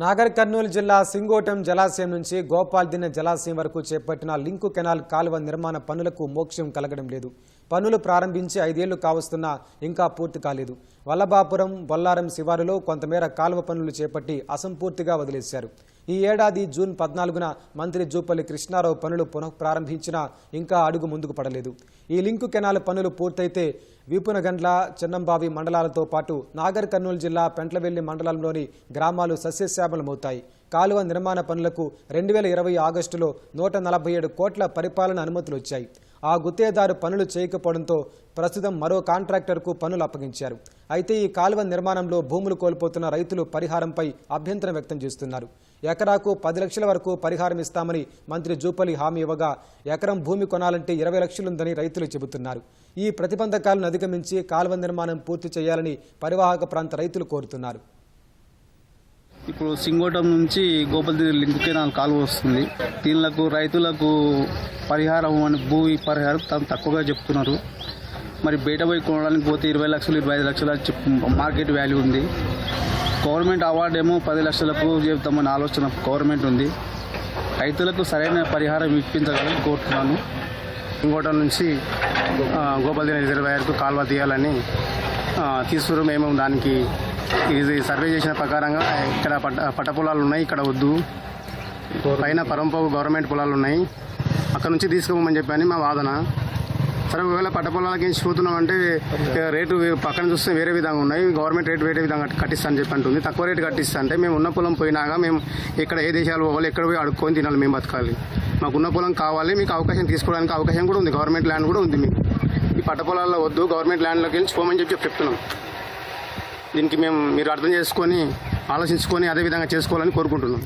నాగర్ కర్నూలు జిల్లా సింగోటం జలాశయం నుంచి గోపాల్దిన్న జలాశయం వరకు చేపట్టిన లింకు కెనాల్ కాలువ నిర్మాణ పనులకు మోక్షం కలగడం లేదు. పనులు ప్రారంభించి ఐదేళ్ళు కావస్తున్నా ఇంకా పూర్తి కాలేదు. వల్లభాపురం బొల్లారం శివారులో కొంతమేర కాలువ పనులు చేపట్టి అసంపూర్తిగా వదిలేశారు. ఈ ఏడాది జూన్ పద్నాలుగున మంత్రి జూపల్లి కృష్ణారావు పనులు పునః ప్రారంభించినా ఇంకా అడుగు ముందుకు పడలేదు. ఈ లింకు కెనాల్ పనులు పూర్తయితే వీపునగండ్ల చెన్నంబావి మండలాలతో పాటు నాగర్ కర్నూలు జిల్లా పెంట్లవెల్లి మండలంలోని గ్రామాలు సస్యశ్యామలమవుతాయి. కాలువ నిర్మాణ పనులకు రెండు వేల ఇరవై ఆగస్టులో నూట నలభై ఏడు కోట్ల పరిపాలన అనుమతులు వచ్చాయి. ఆ గుత్తేదారు పనులు చేయకపోవడంతో ప్రస్తుతం మరో కాంట్రాక్టర్కు పనులు అప్పగించారు. అయితే ఈ కాలువ నిర్మాణంలో భూములు కోల్పోతున్న రైతులు పరిహారంపై అభ్యంతరం వ్యక్తం చేస్తున్నారు. ఎకరాకు పది లక్షల వరకు పరిహారం ఇస్తామని మంత్రి జూపల్లి హామీ ఇవ్వగా ఎకరం భూమి కొనాలంటే ఇరవై లక్షలుందని రైతులు చెబుతున్నారు. ఈ ప్రతిబంధకాలను అధిగమించి కాలువ నిర్మాణం పూర్తి చేయాలని పరివాహక ప్రాంత రైతులు కోరుతున్నారు. ఇప్పుడు సింగోటం నుంచి గోపల్ది లింక్ కెనాల్ కాలువ వస్తుంది. దీనిలకు రైతులకు పరిహారం అని భూమి పరిహారం తను తక్కువగా చెప్తున్నారు. మరి బయట పోయి కొనడానికి పోతే ఇరవై లక్షలు ఇరవై ఐదు లక్షల మార్కెట్ వాల్యూ ఉంది. గవర్నమెంట్ అవార్డు ఏమో పది లక్షలకు చెబుతామని ఆలోచన గవర్నమెంట్ ఉంది. రైతులకు సరైన పరిహారం ఇప్పించగలని కోరుతున్నాను. ఇంకోట నుంచి ఆ, గోపాలదీన రిజర్వాయర్కు కాల్వ తీయాలని తీసుకురు మేము దానికి ఇది సర్వే చేసిన ప్రకారంగా ఇక్కడ పట్ట పట్ట పొలాలు ఉన్నాయి ఇక్కడ వద్దు. పైన పరంపవు గవర్నమెంట్ పొలాలు ఉన్నాయి. అక్కడ నుంచి తీసుకోమని చెప్పని మా వాదన. సరే ఒకవేళ పట్ట పొలాలకి చూస్తున్నాం అంటే రేటు పక్కన చూస్తే వేరే విధంగా ఉన్నాయి. గవర్నమెంట్ రేటు వేరే విధంగా కట్టిస్తా అని చెప్పి అంటుంది. తక్కువ రేటు కట్టిస్తా అంటే మేము ఉన్న పొలం పోయినాక మేము ఇక్కడ ఏ దేశాలు పోవాలి ఎక్కడ పోయి అడుక్కొని తినాలి మేము బతకాలి. మాకున్న పొలం కావాలి మీకు అవకాశం తీసుకోవడానికి అవకాశం కూడా ఉంది. గవర్నమెంట్ ల్యాండ్ కూడా ఉంది మీకు. ఈ పట్ట పొలాల్లో వద్దు గవర్నమెంట్ ల్యాండ్లోకి వెళ్ళి పోమని చెప్పి చెప్తున్నాం. దీనికి మేము మీరు అర్థం చేసుకొని ఆలోచించుకొని అదే విధంగా చేసుకోవాలని కోరుకుంటున్నాం.